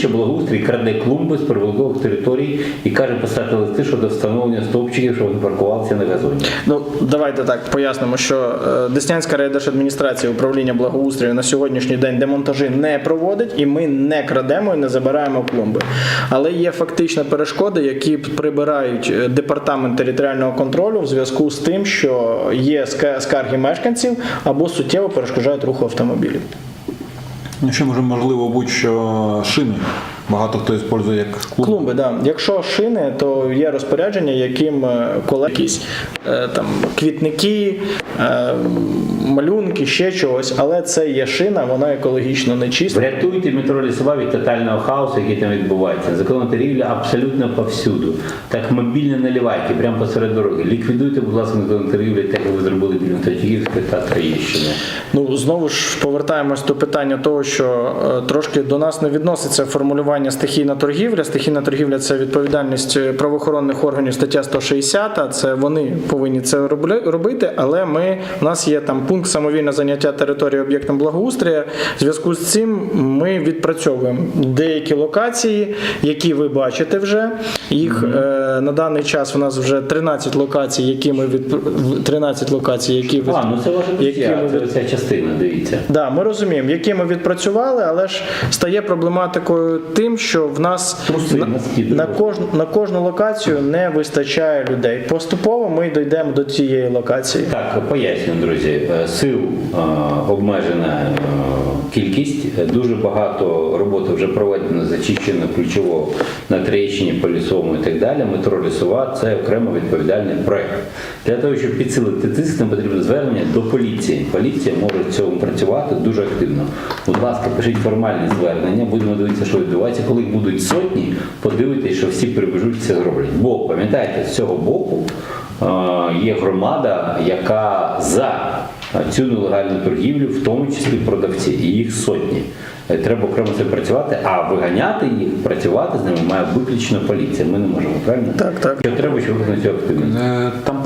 Міща благоустрій краде клумби з прибудових територій і каже писати листи щодо встановлення стовпчиків, щоб вони паркувалися на газоні. Ну, давайте так пояснимо, що е, Деснянська райдержадміністрація управління благоустрою на сьогоднішній день демонтажі не проводить, і ми не крадемо і не забираємо клумби. Але є фактично перешкоди, які прибирають е, департамент територіального контролю в зв'язку з тим, що є ска- скарги мешканців або суттєво перешкоджають руху автомобілів. Ну, Ще може можливо будь-що шини. Багато хто використовує як клуб. Клумби, да. Якщо шини, то є розпорядження, яким е, колеги якісь е, там квітники, е, малюнки, ще чогось, але це є шина, вона екологічно не чиста. Врятуйте метро лісова від тотального хаосу, який там відбувається. Законна торгівля абсолютно повсюду. Так мобільне наливайки, прямо посеред дороги. Ліквідуйте, будь ласка, законну торгівлю, так як ви зробили біля Тачігівської та Троєщини. Ну знову ж повертаємось до питання того, що е, трошки до нас не відноситься формулювання стихійна торгівля. Стихійна торгівля це відповідальність правоохоронних органів, стаття 160. Це вони повинні це робити. Але ми у нас є там пункт самовільне заняття території об'єктом благоустрія. В зв'язку з цим ми відпрацьовуємо деякі локації, які ви бачите вже. Їх е, на даний час у нас вже 13 локацій, які ми від 13 локацій, які ви А, ну це ваша які ми це оця частина, дивіться. Да, ми розуміємо, які ми відпрацювали, але ж стає проблематикою тим, що в нас Труси, на, на, кожну, на кожну локацію не вистачає людей. Поступово ми дійдемо до цієї локації. Так, поясню, друзі. Е, Сил е, обмежена е, кількість. Е, Дуже багато роботи вже проведено, зачищено ключово на Троєщині, по лісовому і так далі. Метро лісова це окремо відповідальний проект. Для того, щоб підсилити тиск, нам потрібно звернення до поліції. Поліція може в цьому працювати дуже активно. Будь ласка, пишіть формальні звернення, будемо дивитися, що відбувається. Коли будуть сотні, подивитесь, що всі прибіжуть це зроблять. Бо пам'ятайте, з цього боку е, є громада, яка за цю нелегальну торгівлю, в тому числі продавці, і їх сотні. Е, Треба окремо це працювати, а виганяти їх, працювати з ними має виключно поліція. Ми не можемо правильно? Так, так. Що треба, щоб на цю активність. Там